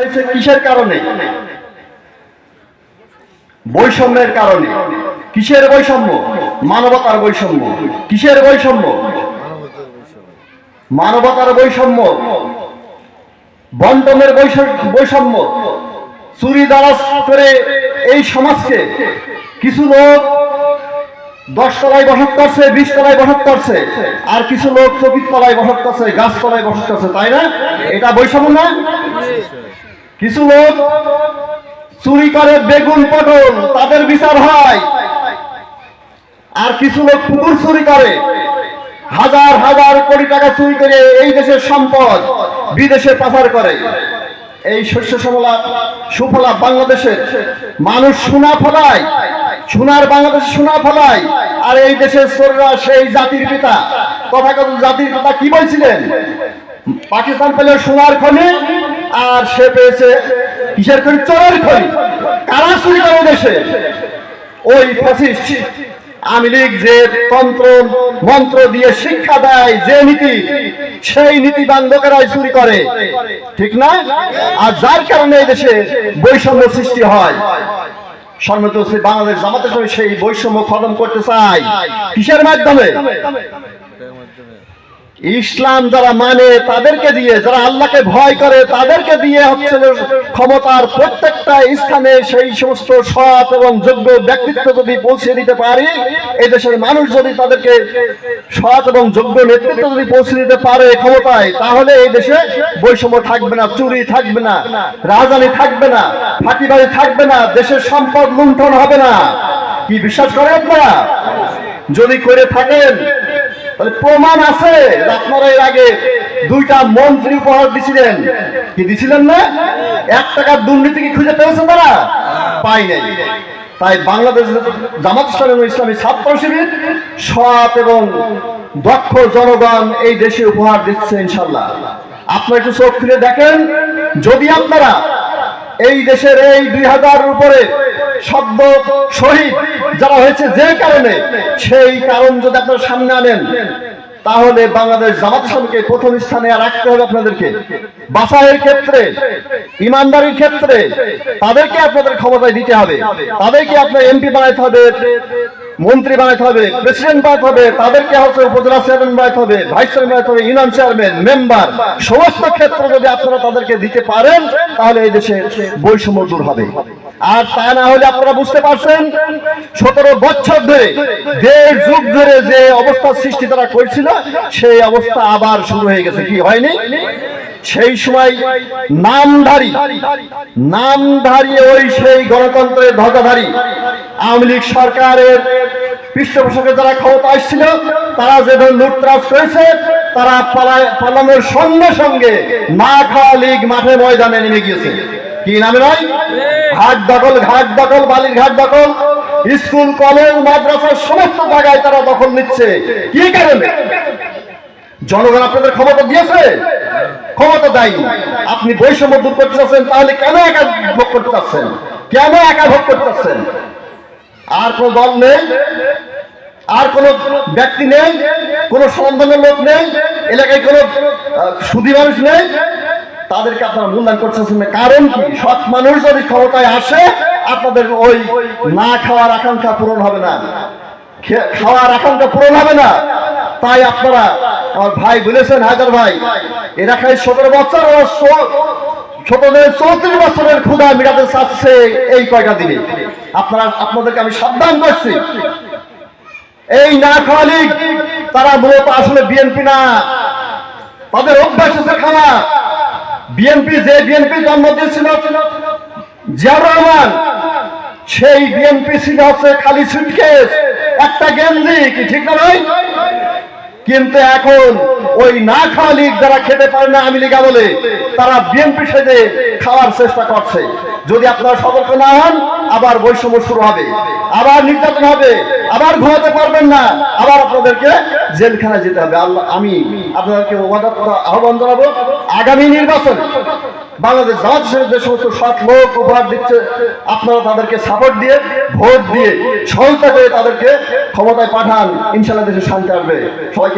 হয়েছে কিসের কারণে? বৈষম্যের কারণে। কিসের বৈষম্য? মানবতার বৈষম্য। কিসের বৈষম্য? মানবতার বৈষম্য। বন্টনের বৈষম্য চুরি দ্বারা করে এই সমাজকে কিছু লোক দশ তলায় বসত করছে বিশ তলায় বসত করছে, আর কিছু লোক চকির তলায় বসত করছে গাছ তলায় বসত করছে, তাই না? এটা বৈষম্য না? কিছু লোক চুরি করে বেগুন, পটল, তাদের বিচার হয়। আর কিছু লোক পুকুর চুরি করে। হাজার হাজার কোটি টাকা চুরি করে এই দেশের সম্পদ বিদেশে পাচার করে। এই শস্য সমলা সুফলা বাংলাদেশের মানুষ সোনা ফলায়, সোনার বাংলাদেশ সোনা ফলায়, আর এই দেশের চোররা সেই জাতির পিতা। তথাগত জাতির পিতা? কি বলছিলেন? পাকিস্তান পেল সোনার খনি আর সে পেয়েছে কিসের খনি? চোরের খনি। কারা চুরি করে দেশে? ওই ফ্যাসিস্ট আওয়ামী লীগ যে তন্ত্র, মন্ত্র দিয়ে শিক্ষা দেয়, যে নীতি, সেই নীতিবান লোকেরাই চুরি করে। ঠিক না? আর যার কারণে এই দেশে বৈষম্য সৃষ্টি হয়। সম্মত বাংলাদেশ জামাতের সেই বৈষম্য খতম করতে চাই কিসের মাধ্যমে? ইসলাম যারা মানে তাদেরকে দিয়ে, যারা আল্লাহকে ভয় করে, তাদেরকে দিয়ে হচ্ছে ক্ষমতার প্রত্যেকটা স্থানে সেই সমস্ত সৎ এবং যোগ্য ব্যক্তিত্ব যদি পৌঁছে দিতে পারি এই দেশের মানুষ যদি তাদেরকে সৎ এবং যোগ্য নেতৃত্ব যদি পৌঁছে দিতে পারে ক্ষমতায়, তাহলে এই দেশে বৈষম্য থাকবে না, চুরি থাকবে না, রাজধানী থাকবে না ফাঁকিবাড়ি থাকবে না, দেশের সম্পদ লুণ্ঠন হবে না। কি বিশ্বাস করেন আপনারা? যদি করে থাকেন তাহলে প্রমাণ আছে আপনারা এর আগে দুইটা মন্ত্রী উপহার দিছিলেন। কি দিছিলেন না? এক টাকার দুর্নীতি কি খুঁজে পেয়েছেন তারা? পাই নাই। তাই বাংলাদেশ জামাত ইসলাম ছাত্র শিবির, সৎ এবং দক্ষ জনগণ এই দেশে উপহার দিচ্ছে ইনশাল্লাহ আপনারা একটু চোখ খুলে দেখেন, যদি আপনারা এই দেশের এই দুই হাজার উপরে শব্দ শহীদ যারা হয়েছে যে কারণে, সেই কারণ যদি আপনারা সামনে আনেন, তাহলে বাংলাদেশ জামাত ইসলামকে প্রথম স্থানে রাখতে হবে আপনাদেরকে। বাসায়ের ক্ষেত্রে, ইমানদারির ক্ষেত্রে, তাদেরকে আপনাদের ক্ষমতায় দিতে হবে। তাদেরকে আপনার এমপি বানাইতে হবে, মন্ত্রী বানাইতে হবে, প্রেসিডেন্ট বানাইতে হবে, তাদেরকে হচ্ছে উপজেলা চেয়ারম্যান বানাইতে হবে, ভাইস চেয়ারম্যান বানাইতে হবে, ইউনিয়ন চেয়ারম্যান, মেম্বার, সমস্ত ক্ষেত্রে যদি আপনারা তাদেরকে দিতে পারেন, তাহলে এই দেশে বৈষম্য দূর হবে। আর তা না হলে আপনারা বুঝতে পারছেন, সতেরো বছর ধরে দেড় যুগ ধরে যে অবস্থার সৃষ্টি তারা করছিল, সেই অবস্থা আবার শুরু হয়ে গেছে। কি হয়নি? সেই সময় নামধারী নামধারী ওই সেই গণতন্ত্রের ধ্বজাধারী আওয়ামী লীগ সরকারের পৃষ্ঠপোষকে যারা ক্ষমতা আসছিল, তারা যেভাবে লুটতরাজ করেছে, তারা পালানোর সঙ্গে সঙ্গে না লীগ মাঠে ময়দানে নেমে গিয়েছে। কি নামে নয় ঘাট দখল ঘাট দখল, বালির ঘাট দখল। স্কুল, কলেজ, মাদ্রাসার সমস্ত জায়গায় তারা দখল নিচ্ছে। কি কারণে? জনগণ আপনাদের ক্ষমতা দিয়েছে? ক্ষমতা দেয়নি। আপনি বৈষম্য দূর করতে চাচ্ছেন, তাহলে কেন একা ভোগ করতে চাচ্ছেন? কেন একা ভোগ করতে চাচ্ছেন? আর কোন দল নেই? আর কোন ব্যক্তি নেই? কোন সন্ধানের লোক নেই? এলাকায় কোন সুধী মানুষ নেই? তাদেরকে আপনারা মূল্যায়ন করতেছেন না কারণ কি? সৎ মানুষ যদি ক্ষমতায় আসে, আপনাদের ওই না খাওয়ার আকাঙ্ক্ষা পূরণ হবে না। খাওয়ার আকাঙ্ক্ষা পূরণ হবে না। তাই আপনারা, আমার ভাই বলেছেন হাজার ভাই, এরা খাই সতেরো বছর ছোটদের চৌত্রিশ বছরের ক্ষুধা মিটাতে চাচ্ছে এই কয়টা দিনে। আপনারা, আপনাদেরকে আমি সাবধান করছি। এই না খাওয়া লীগ, তারা মূলত আসলে বিএনপি না। তাদের অভ্যাস হচ্ছে খাওয়া। বিএনপি যে বিএনপি জন্ম দিয়েছিল, জিয়াউর রহমান, সেই বিএনপি ছিল হচ্ছে খালি সুটকেস একটা গেঞ্জি, কি ঠিক না ভাই? কিন্তু এখন ওই না খাওয়া লীগ যারা খেতে পারে না আমি লীগা বলে তারা বিএনপি সেজে খাওয়ার চেষ্টা করছে। যদি আপনারা সতর্ক না হন, আবার বৈষম্য শুরু হবে। আবার নির্যাতন হবে। আবার ঘুমাতে পারবেন না। আবার আপনাদেরকে জেলখানায় যেতে হবে। আল্লাহ, আমি আপনাদেরকে আহ্বান জানাব। আগামী নির্বাচন, বাংলাদেশ জামাত যে সমস্ত সৎ লোক উপহার দিচ্ছে, আপনারা তাদেরকে সাপোর্ট দিয়ে, ভোট দিয়ে, সহায়তা করে তাদেরকে ক্ষমতায় পাঠান। ইনশাল্লাহ দেশে শান্তি আসবে। সবাইকে